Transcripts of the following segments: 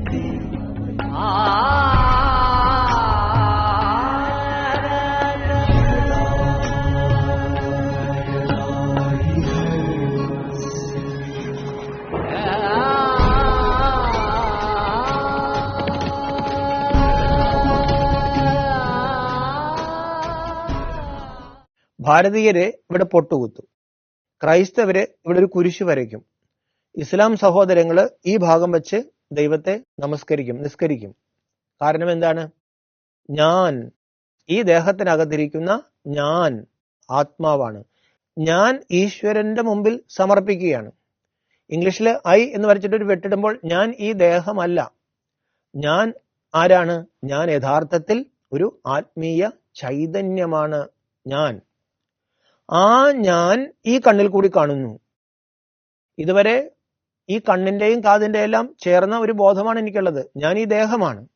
ജഗതി ഭാരതീയര് ഇവിടെ പൊട്ടുകുത്തു. ക്രൈസ്തവര് ഇവിടെ ഒരു കുരിശ് വരയ്ക്കും. ഇസ്ലാം സഹോദരങ്ങൾ ഈ ഭാഗം വെച്ച് ദൈവത്തെ നമസ്കരിക്കും നിസ്കരിക്കും. കാരണം എന്താണ്? ഞാൻ ഈ ദേഹത്തിനകത്തിരിക്കുന്ന ഞാൻ ആത്മാവാണ്. ഞാൻ ഈശ്വരന്റെ മുമ്പിൽ സമർപ്പിക്കുകയാണ്. ഇംഗ്ലീഷിൽ ഐ എന്ന് വരച്ചിട്ടൊരു വെട്ടിടുമ്പോൾ ഞാൻ ഈ ദേഹമല്ല. ഞാൻ ആരാണ്? ഞാൻ യഥാർത്ഥത്തിൽ ഒരു ആത്മീയ ചൈതന്യമാണ് ഞാൻ. ആ ഞാൻ ഈ കണ്ണിൽ കൂടി കാണുന്നു. ഇതുവരെ ഈ കണ്ണിന്റെയും കാതിന്റെ എല്ലാം ചേർന്ന ഒരു ബോധമാണ് എനിക്കുള്ളത്. ഞാൻ ഈ ദേഹമാണ്.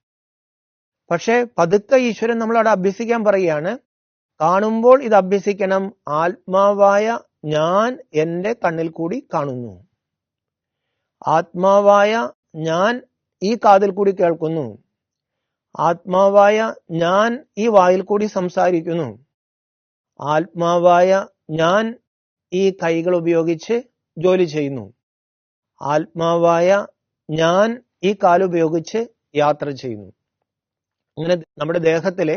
പക്ഷെ പതുക്കെ ഈശ്വരൻ നമ്മളവിടെ അഭ്യസിക്കാൻ പറയുകയാണ് കാണുമ്പോൾ ഇത് അഭ്യസിക്കണം. ആത്മാവായ ഞാൻ എന്റെ കണ്ണിൽ കൂടി കാണുന്നു. ആത്മാവായ ഞാൻ ഈ കാതിൽ കൂടി കേൾക്കുന്നു. ആത്മാവായ ഞാൻ ഈ വായിൽ കൂടി സംസാരിക്കുന്നു. ആത്മാവായ ഞാൻ ഈ കൈകൾ ഉപയോഗിച്ച് ജോലി ചെയ്യുന്നു. ആത്മാവായ ഞാൻ ഈ കാലുപയോഗിച്ച് യാത്ര ചെയ്യുന്നു. അങ്ങനെ നമ്മുടെ ദേഹത്തിലെ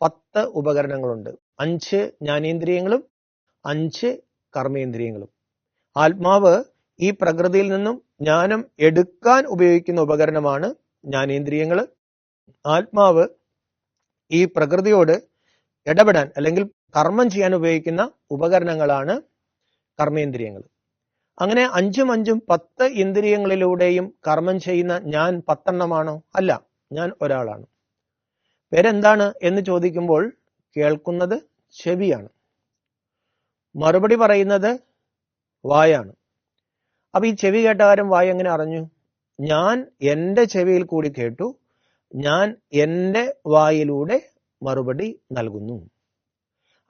പത്ത് ഉപകരണങ്ങളുണ്ട്. അഞ്ച് ജ്ഞാനേന്ദ്രിയങ്ങളും അഞ്ച് കർമ്മേന്ദ്രിയങ്ങളും. ആത്മാവ് ഈ പ്രകൃതിയിൽ നിന്നും ജ്ഞാനം എടുക്കാൻ ഉപയോഗിക്കുന്ന ഉപകരണമാണ് ജ്ഞാനേന്ദ്രിയങ്ങൾ. ആത്മാവ് ഈ പ്രകൃതിയോട് ഇടപെടാൻ അല്ലെങ്കിൽ കർമ്മം ചെയ്യാൻ ഉപയോഗിക്കുന്ന ഉപകരണങ്ങളാണ് കർമ്മേന്ദ്രിയങ്ങൾ. അങ്ങനെ അഞ്ചും അഞ്ചും പത്ത് ഇന്ദ്രിയങ്ങളിലൂടെയും കർമ്മം ചെയ്യുന്ന ഞാൻ പത്തെണ്ണമാണോ? അല്ല ഞാൻ ഒരാളാണ്. പേരെന്താണ് എന്ന് ചോദിക്കുമ്പോൾ കേൾക്കുന്നത് ചെവിയാണ്. മറുപടി പറയുന്നത് വായാണ്. അപ്പൊ ഈ ചെവി കേട്ടകാരം വായ എങ്ങനെ അറിഞ്ഞു? ഞാൻ എന്റെ ചെവിയിൽ കൂടി കേട്ടു ഞാൻ എന്റെ വായിലൂടെ മറുപടി നൽകുന്നു.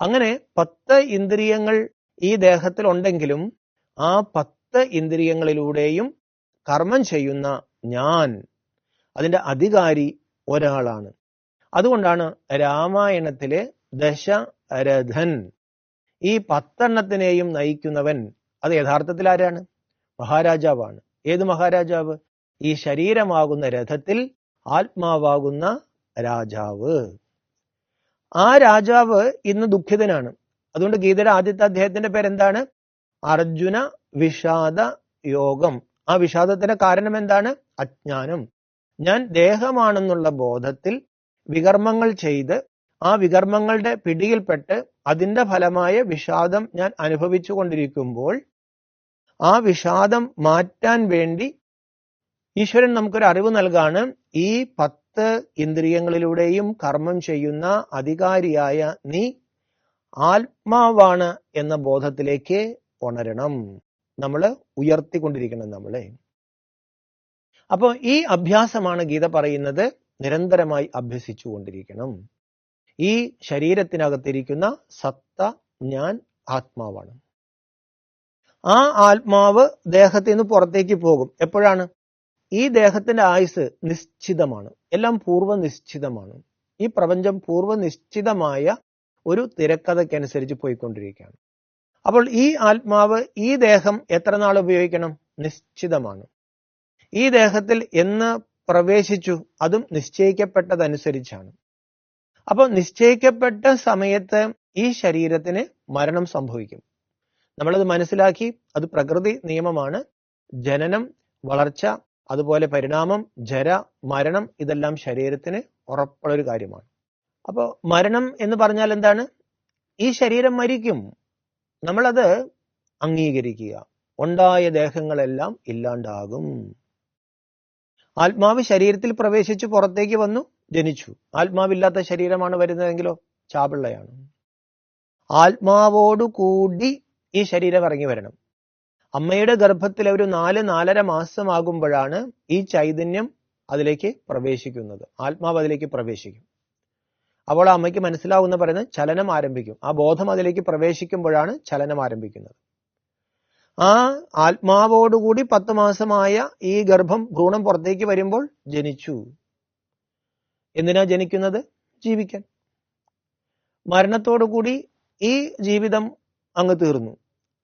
അങ്ങനെ പത്ത് ഇന്ദ്രിയങ്ങൾ ഈ ദേഹത്തിൽ ഉണ്ടെങ്കിലും ആ പത്ത് ഇന്ദ്രിയങ്ങളിലൂടെയും കർമ്മം ചെയ്യുന്ന ഞാൻ അതിന്റെ അധികാരി ഒരാളാണ്. അതുകൊണ്ടാണ് രാമായണത്തിലെ ദശരഥൻ ഈ പത്തെണ്ണത്തിനെയും നയിക്കുന്നവൻ. അത് യഥാർത്ഥത്തിൽ ആരാണ്? മഹാരാജാവാണ്. ഏത് മഹാരാജാവ്? ഈ ശരീരമാകുന്ന രഥത്തിൽ ആത്മാവാകുന്ന രാജാവ്. ആ രാജാവ് ഇന്ന് ദുഃഖിതനാണ്. അതുകൊണ്ട് ഗീതയുടെ ആദ്യത്തെ അദ്ദേഹത്തിന്റെ പേരെന്താണ്? അർജുന വിഷാദ യോഗം. ആ വിഷാദത്തിന്റെ കാരണം എന്താണ്? അജ്ഞാനം. ഞാൻ ദേഹമാണെന്നുള്ള ബോധത്തിൽ വികർമ്മങ്ങൾ ചെയ്ത് ആ വികർമ്മങ്ങളുടെ പിടിയിൽപ്പെട്ട് അതിന്റെ ഫലമായ വിഷാദം ഞാൻ അനുഭവിച്ചു കൊണ്ടിരിക്കുമ്പോൾ ആ വിഷാദം മാറ്റാൻ വേണ്ടി ഈശ്വരൻ നമുക്കൊരു അറിവ് നൽകാണ്. ഈ പത്ത് ഇന്ദ്രിയങ്ങളിലൂടെയും കർമ്മം ചെയ്യുന്ന അധികാരിയായ നീ ആത്മാവാണ് എന്ന ബോധത്തിലേക്ക് ഉണരണം നമ്മൾ ഉയർത്തിക്കൊണ്ടിരിക്കണം നമ്മളെ. അപ്പോൾ ഈ അഭ്യാസമാണ് ഗീത പറയുന്നത് നിരന്തരമായി അഭ്യസിച്ചു കൊണ്ടിരിക്കണം. ഈ ശരീരത്തിനകത്തിരിക്കുന്ന സത്ത ഞാൻ ആത്മാവാണ്. ആ ആത്മാവ് ദേഹത്തിൽ നിന്ന് പുറത്തേക്ക് പോകും. എപ്പോഴാണ്? ഈ ദേഹത്തിന്റെ ആയുസ് നിശ്ചിതമാണ്. എല്ലാം പൂർവ നിശ്ചിതമാണ് ഈ പ്രപഞ്ചം പൂർവ നിശ്ചിതമായ ഒരു തിരക്കഥയ്ക്കനുസരിച്ച് പോയിക്കൊണ്ടിരിക്കുകയാണ്. അപ്പോൾ ഈ ആത്മാവ് ഈ ദേഹം എത്ര നാൾ ഉപയോഗിക്കണം? നിശ്ചിതമാണ്. ഈ ദേഹത്തിൽ എന്ന് പ്രവേശിച്ചു അതും നിശ്ചയിക്കപ്പെട്ടതനുസരിച്ചാണ്. അപ്പോൾ നിശ്ചയിക്കപ്പെട്ട സമയത്ത് ഈ ശരീരത്തിന് മരണം സംഭവിക്കും. നമ്മളത് മനസ്സിലാക്കി അത് പ്രകൃതി നിയമമാണ്. ജനനം വളർച്ച അതുപോലെ പരിണാമം ജര മരണം ഇതെല്ലാം ശരീരത്തിന് ഉറപ്പുള്ള ഒരു കാര്യമാണ്. അപ്പോൾ മരണം എന്ന് പറഞ്ഞാൽ എന്താണ്? ഈ ശരീരം മരിക്കും. നമ്മളത് അംഗീകരിക്കുക. ഉണ്ടായ ദേഹങ്ങളെല്ലാം ഇല്ലാണ്ടാകും. ആത്മാവ് ശരീരത്തിൽ പ്രവേശിച്ച് പുറത്തേക്ക് വന്നു ജനിച്ചു. ആത്മാവില്ലാത്ത ശരീരമാണ് വരുന്നതെങ്കിലോ? ചാപിള്ളയാണ്. ആത്മാവോടു കൂടി ഈ ശരീരം ഇറങ്ങി വരണം. അമ്മയുടെ ഗർഭത്തിൽ ഒരു നാല് നാലര മാസമാകുമ്പോഴാണ് ഈ ചൈതന്യം അതിലേക്ക് പ്രവേശിക്കുന്നത്. ആത്മാവ് അതിലേക്ക് പ്രവേശിക്കും. അപ്പോൾ ആ അമ്മയ്ക്ക് മനസ്സിലാവുന്ന പറയുന്നത് ചലനം ആരംഭിക്കും. ആ ബോധം അതിലേക്ക് പ്രവേശിക്കുമ്പോഴാണ് ചലനം ആരംഭിക്കുന്നത്. ആ ആത്മാവോടുകൂടി പത്ത് മാസമായ ഈ ഗർഭം ഭ്രൂണം പുറത്തേക്ക് വരുമ്പോൾ ജനിച്ചു. എന്തിനാ ജനിക്കുന്നത്? ജീവിക്കാൻ. മരണത്തോടുകൂടി ഈ ജീവിതം അങ്ങ് തീർന്നു.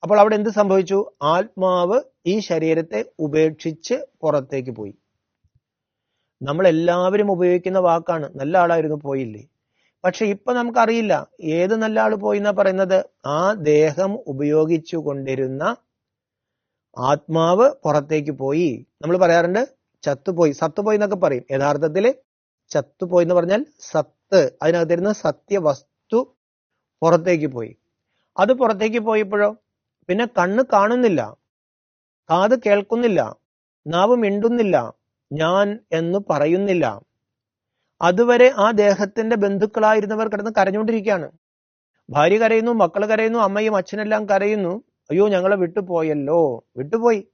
അപ്പോൾ അവിടെ എന്ത് സംഭവിച്ചു? ആത്മാവ് ഈ ശരീരത്തെ ഉപേക്ഷിച്ച് പുറത്തേക്ക് പോയി. നമ്മൾ എല്ലാവരും ഉപയോഗിക്കുന്ന വാക്കാണ് നല്ല ആളായിരുന്നു പോയില്ലേ? പക്ഷെ ഇപ്പൊ നമുക്കറിയില്ല. ഏത് നല്ല ആൾ പോയി എന്നാ പറയുന്നത്? ആ ദേഹം ഉപയോഗിച്ചു കൊണ്ടിരുന്ന ആത്മാവ് പുറത്തേക്ക് പോയി. നമ്മൾ പറയാറുണ്ട് ചത്തുപോയി. സത്തുപോയി എന്നൊക്കെ പറയും. യഥാർത്ഥത്തിൽ ചത്തുപോയി എന്ന് പറഞ്ഞാൽ സത്ത്. അതിനകത്തിരുന്ന സത്യവസ്തു പുറത്തേക്ക് പോയി. അത് പുറത്തേക്ക് പോയപ്പോഴോ? പിന്നെ കണ്ണ് കാണുന്നില്ല. കാത് കേൾക്കുന്നില്ല. നാവ് മിണ്ടുന്നില്ല. ഞാൻ എന്ന് പറയുന്നില്ല. അതുവരെ ആ ദേഹത്തിന്റെ ബന്ധുക്കളായിരുന്നവർ കിടന്ന് കരഞ്ഞുകൊണ്ടിരിക്കുകയാണ്. ഭാര്യ കരയുന്നു മക്കൾ കരയുന്നു അമ്മയും അച്ഛനെല്ലാം കരയുന്നു. അയ്യോ ഞങ്ങളെ വിട്ടുപോയല്ലോ. വിട്ടുപോയി.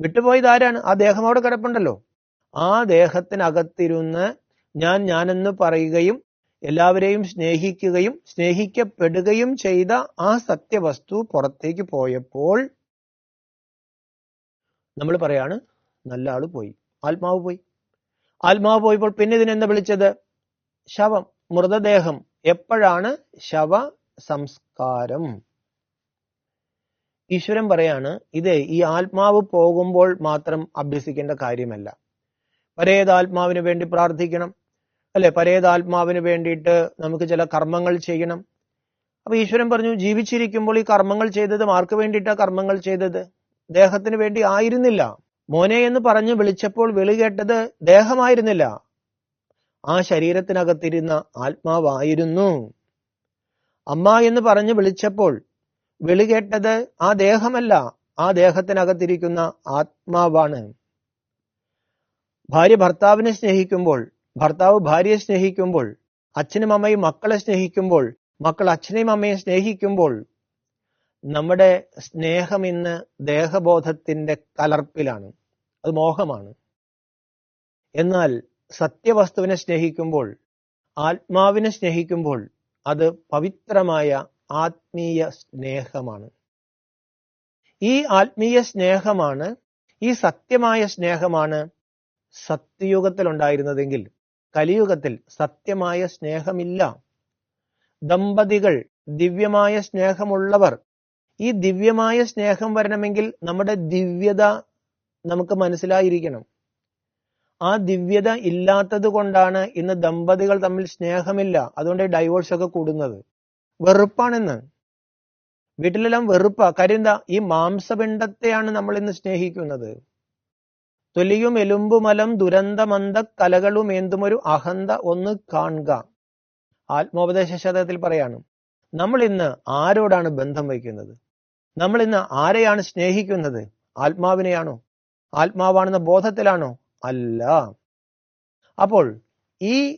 വിട്ടുപോയത് ആരാണ്? ആ ദേഹം അവിടെ കിടപ്പുണ്ടല്ലോ. ആ ദേഹത്തിനകത്തിരുന്ന് ഞാൻ ഞാനെന്ന് പറയുകയും എല്ലാവരെയും സ്നേഹിക്കുകയും സ്നേഹിക്കപ്പെടുകയും ചെയ്ത ആ സത്യവസ്തു പുറത്തേക്ക് പോയപ്പോൾ നമ്മൾ പറയാണ് നല്ല ആൾ പോയി. ആത്മാവ് പോയി. ആത്മാവ് പോയപ്പോൾ പിന്നെ ഇതിനെന്താ വിളിച്ചത്? ശവം മൃതദേഹം. എപ്പോഴാണ് ശവ സംസ്കാരം? ഈശ്വരൻ പറയാണ് ഇത് ഈ ആത്മാവ് പോകുമ്പോൾ മാത്രം അഭ്യസിക്കേണ്ട കാര്യമല്ല. പരേതാത്മാവിന് വേണ്ടി പ്രാർത്ഥിക്കണം. അല്ലെ? പരേതാത്മാവിന് വേണ്ടിയിട്ട് നമുക്ക് ചില കർമ്മങ്ങൾ ചെയ്യണം. അപ്പൊ ഈശ്വരൻ പറഞ്ഞു ജീവിച്ചിരിക്കുമ്പോൾ ഈ കർമ്മങ്ങൾ ചെയ്തത് ആർക്ക് വേണ്ടിയിട്ടാ കർമ്മങ്ങൾ ചെയ്തത്? ദേഹത്തിന് വേണ്ടി ആയിരുന്നില്ല. മോനെ എന്ന് പറഞ്ഞു വിളിച്ചപ്പോൾ വിളി കേട്ടത് ദേഹമായിരുന്നില്ല. ആ ശരീരത്തിനകത്തിരുന്ന ആത്മാവായിരുന്നു. അമ്മ എന്ന് പറഞ്ഞു വിളിച്ചപ്പോൾ വിളി കേട്ടത് ആ ദേഹമല്ല ആ ദേഹത്തിനകത്തിരിക്കുന്ന ആത്മാവാണ്. ഭാര്യ ഭർത്താവിനെ സ്നേഹിക്കുമ്പോൾ ഭർത്താവ് ഭാര്യയെ സ്നേഹിക്കുമ്പോൾ അച്ഛനും അമ്മയും മക്കളെ സ്നേഹിക്കുമ്പോൾ മക്കൾ അച്ഛനെയും അമ്മയെ സ്നേഹിക്കുമ്പോൾ നമ്മുടെ സ്നേഹം ഇന്ന് ദേഹബോധത്തിന്റെ കലർപ്പിലാണ്. അത് മോഹമാണ്. എന്നാൽ സത്യവസ്തുവിനെ സ്നേഹിക്കുമ്പോൾ ആത്മാവിനെ സ്നേഹിക്കുമ്പോൾ അത് പവിത്രമായ ആത്മീയ സ്നേഹമാണ്. ഈ ആത്മീയ സ്നേഹമാണ് ഈ സത്യമായ സ്നേഹമാണ് സത്യയുഗത്തിൽ ഉണ്ടായിരുന്നതെങ്കിൽ കലിയുഗത്തിൽ സത്യമായ സ്നേഹമില്ല. ദമ്പതികൾ ദിവ്യമായ സ്നേഹമുള്ളവർ ഈ ദിവ്യമായ സ്നേഹം വരണമെങ്കിൽ നമ്മുടെ ദിവ്യത നമുക്ക് മനസ്സിലായിരിക്കണം. ആ ദിവ്യത ഇല്ലാത്തത് കൊണ്ടാണ് ഇന്ന് ദമ്പതികൾ തമ്മിൽ സ്നേഹമില്ല. അതുകൊണ്ട് ഡൈവോഴ്സ് ഒക്കെ കൂടുന്നത്. വെറുപ്പാണെന്ന്. വീട്ടിലെല്ലാം വെറുപ്പാ. കാര്യം എന്താ? ഈ മാംസപിണ്ഡത്തെയാണ് നമ്മൾ ഇന്ന് സ്നേഹിക്കുന്നത്. തൊലിയും എലുമ്പുമലം ദുരന്തമന്ത കലകളും എന്തുമൊരു അഹന്ത ഒന്ന് കാണുക. ആത്മോപദേശ ശതകത്തിൽ പറയാണ്. നമ്മൾ ഇന്ന് ആരോടാണ് ബന്ധം വയ്ക്കുന്നത്? നമ്മൾ ഇന്ന് ആരെയാണ് സ്നേഹിക്കുന്നത്? ആത്മാവിനെയാണോ? ആത്മാവാണെന്ന ബോധത്തിലാണോ? അല്ല. അപ്പോൾ ഈ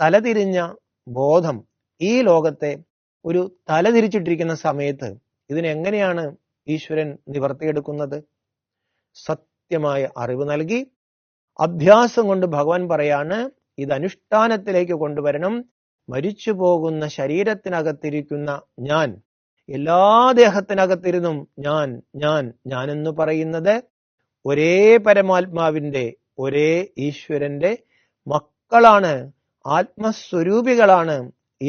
തലതിരിഞ്ഞ ബോധം ഈ ലോകത്തെ ഒരു തലതിരിച്ചിട്ടിരിക്കുന്ന സമയത്ത് ഇതിനെങ്ങനെയാണ് ഈശ്വരൻ നിവർത്തിയെടുക്കുന്നത്? സത്യമായ അറിവ് നൽകി അഭ്യാസം കൊണ്ട് ഭഗവാൻ പറയാണ് ഇത് അനുഷ്ഠാനത്തിലേക്ക് കൊണ്ടുവരണം. മരിച്ചു പോകുന്ന ശരീരത്തിനകത്തിരിക്കുന്ന ഞാൻ എല്ലാ ദേഹത്തിനകത്തിരുന്നും ഞാൻ ഞാൻ ഞാൻ എന്ന് പറയുന്നത് ഒരേ പരമാത്മാവിന്റെ ഒരേ ഈശ്വരന്റെ മക്കളാണ് ആത്മസ്വരൂപികളാണ്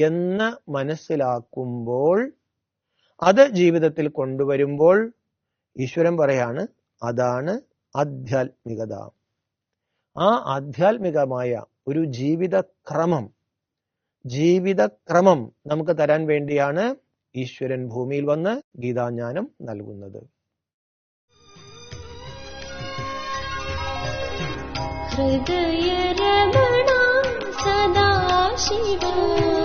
എന്ന് മനസ്സിലാക്കുമ്പോൾ അത് ജീവിതത്തിൽ കൊണ്ടുവരുമ്പോൾ ഈശ്വരൻ പറയാണ് അതാണ് ആധ്യാത്മികത. ആ ആധ്യാത്മികമായ ഒരു ജീവിതക്രമം ജീവിതക്രമം നമുക്ക് തരാൻ വേണ്ടിയാണ് ഈശ്വരൻ ഭൂമിയിൽ വന്ന് ഗീതാജ്ഞാനം നൽകുന്നത്. ഹൃദയ സദാശിവ.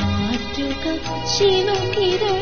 മാറ്റുക ശിവകിരണം